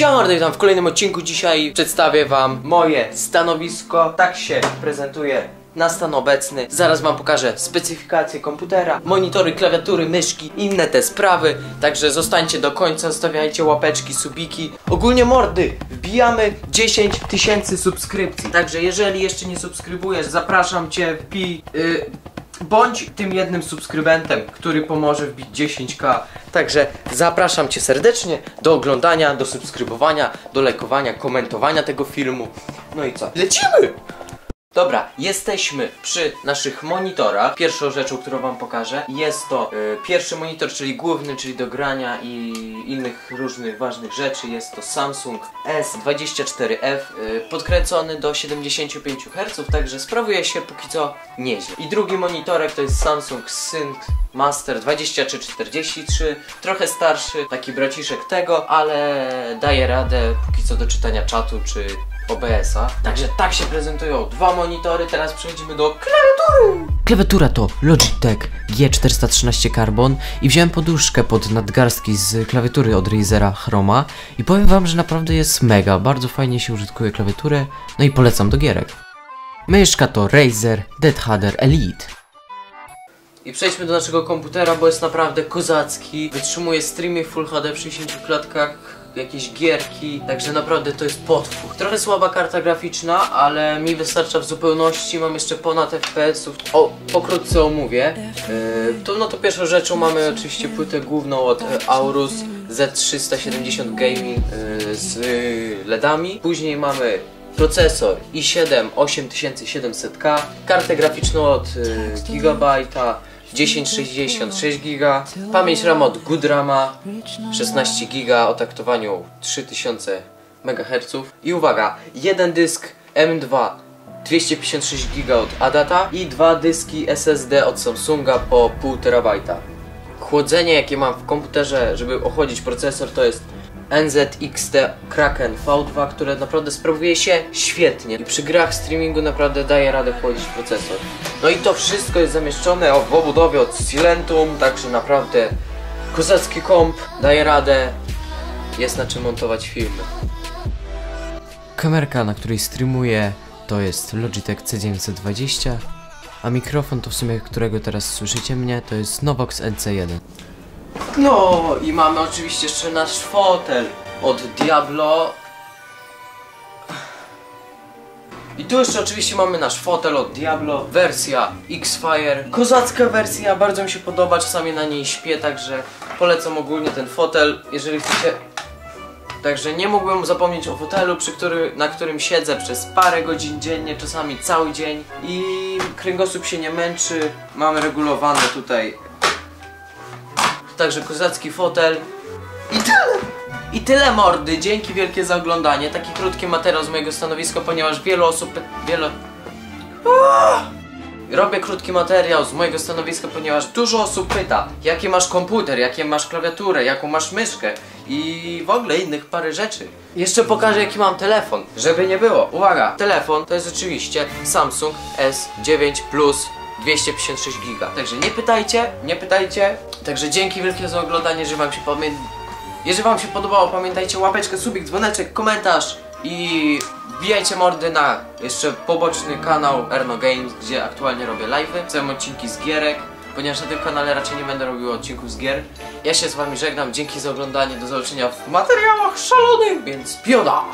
Siema, witam w kolejnym odcinku. Dzisiaj przedstawię wam moje stanowisko. Tak się prezentuje na stan obecny. Zaraz wam pokażę specyfikację komputera, monitory, klawiatury, myszki, inne te sprawy. Także zostańcie do końca, stawiajcie łapeczki, subiki. Ogólnie mordy, wbijamy 10 tysięcy subskrypcji. Także jeżeli jeszcze nie subskrybujesz, zapraszam cię, wbij... y, Bądź tym jednym subskrybentem, który pomoże wbić 10k. Także zapraszam Cię serdecznie do oglądania, do subskrybowania, do lajkowania, komentowania tego filmu. No i co? Lecimy! Dobra, jesteśmy przy naszych monitorach. Pierwszą rzeczą, którą Wam pokażę, jest to y, pierwszy monitor, czyli główny, czyli do grania i innych różnych ważnych rzeczy. Jest to Samsung S24F, y, podkręcony do 75 Hz, także sprawuje się póki co nieźle. I drugi monitorek to jest Samsung Sync Master 2343, trochę starszy, taki braciszek tego, ale daje radę póki co do czytania czatu czy OBS-a. Także tak się prezentują dwa monitory, teraz przechodzimy do klawiatury. Klawiatura to Logitech G413 Carbon i wziąłem poduszkę pod nadgarstki z klawiatury od Razera Chroma i powiem wam, że naprawdę jest mega, bardzo fajnie się użytkuje klawiaturę, no i polecam do gierek. Myszka to Razer Deadhader Elite. I przejdźmy do naszego komputera, bo jest naprawdę kozacki. Wytrzymuje streamy w Full HD w 60 klatkach, jakieś gierki, także naprawdę to jest potwór. Trochę słaba karta graficzna, ale mi wystarcza w zupełności. Mam jeszcze ponad FPS-ów. O, pokrótce omówię. Yy, to, no to pierwszą rzeczą mamy oczywiście płytę główną od Aorus Z370 Gaming yy, z LEDami. Później mamy procesor i7 8700K, kartę graficzną od y, Gigabyte'a 1066 GB, pamięć RAM od Goodrama 16 GB o taktowaniu 3000 MHz i uwaga, jeden dysk M2 256 GB od Adata i dwa dyski SSD od Samsunga po 1,5 TB. Chłodzenie jakie mam w komputerze, żeby ochłodzić procesor to jest NZXT Kraken V2, które naprawdę sprawuje się świetnie i przy grach streamingu naprawdę daje radę chłodzić procesor. No i to wszystko jest zamieszczone w obudowie od Silentum, także naprawdę kozacki komp, daje radę, jest na czym montować filmy. Kamerka, na której streamuję to jest Logitech C920, a mikrofon to w sumie, którego teraz słyszycie mnie, to jest Novox NC1. No i mamy oczywiście jeszcze nasz fotel od Diablo. I tu jeszcze oczywiście mamy nasz fotel od Diablo, wersja X-Fire. Kozacka wersja, bardzo mi się podoba, czasami na niej śpię, także polecam ogólnie ten fotel, jeżeli chcecie. Także nie mógłbym zapomnieć o fotelu, przy który, na którym siedzę przez parę godzin dziennie, czasami cały dzień i kręgosłup się nie męczy. Mamy regulowane tutaj Także kozacki fotel. I tyle! I tyle mordy. Dzięki wielkie za oglądanie. Taki krótki materiał z mojego stanowiska, ponieważ wielu osób... Aaaa! Robię krótki materiał z mojego stanowiska, ponieważ dużo osób pyta, jaki masz komputer, jakie masz klawiaturę, jaką masz myszkę i w ogóle innych parę rzeczy. Jeszcze pokażę jaki mam telefon, żeby nie było. Uwaga, telefon to jest oczywiście Samsung S9 Plus 256 giga. Także nie pytajcie, nie pytajcie. Także dzięki wielkie za oglądanie, że wam się pamię... Jeżeli wam się podobało, pamiętajcie łapeczkę, subik, dzwoneczek, komentarz i wbijajcie mordy na jeszcze poboczny kanał Erno Games, gdzie aktualnie robię live'y, chcę odcinki z gierek, ponieważ na tym kanale raczej nie będę robił odcinków z gier. Ja się z wami żegnam, dzięki za oglądanie, do zobaczenia w materiałach szalonych, więc pioda!